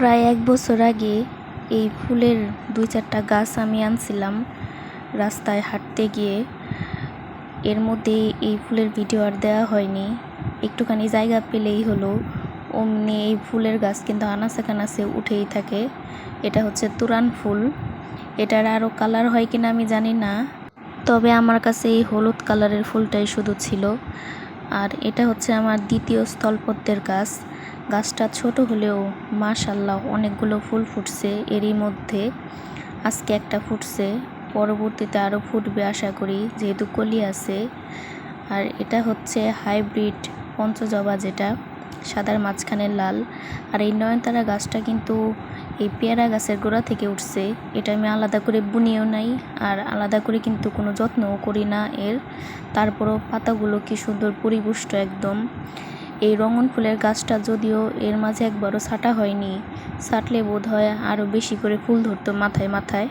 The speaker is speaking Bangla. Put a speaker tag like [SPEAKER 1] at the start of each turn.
[SPEAKER 1] প্রায় এক বছর আগে এই ফুলের দুই চারটা গাছ আমি আনছিলাম রাস্তায় হাঁটতে গিয়ে। এর মধ্যে এই ফুলের ভিডিও আর দেওয়া হয়নি। একটুখানি জায়গা পেলেই হলো। অমনি এই ফুলের গাছ কিন্তু আনাচে কানাচে উঠেই থাকে। এটা হচ্ছে তুরান ফুল। এটার আরও কালার হয় কিনা আমি জানি না। তবে আমার কাছে এই হলুদ কালারের ফুলটাই শুধু ছিল। আর এটা হচ্ছে আমার দ্বিতীয় স্থলপদ্মের গাছ। গাছটা ছোট হলেও মাশাল্লাহ অনেকগুলো ফুল ফুটছে, এরই মধ্যে আজকে একটা ফুটছে, পরবর্তীতে আরও ফুটবে আশা করি, যেহেতু কলি আছে। আর এটা হচ্ছে হাইব্রিড পঞ্চজবা যেটা, সাদার মাঝখানে লাল। আর এই নয়নতারা গাছটা কিন্তু এই পেয়ারা গাছের গোড়া থেকে উঠছে, এটা আমি আলাদা করে বুনিয়েও নাই, আর আলাদা করে কিন্তু কোনো যত্নও করি না এর। তারপরও পাতাগুলো কি সুন্দর পরিপুষ্ট একদম। এই রঙন ফুলের গাছটা যদিও এর মাঝে একবারও ছাঁটা হয়নি, ছাঁটলে বোধ হয় আরও বেশি করে ফুল ধরতো মাথায় মাথায়।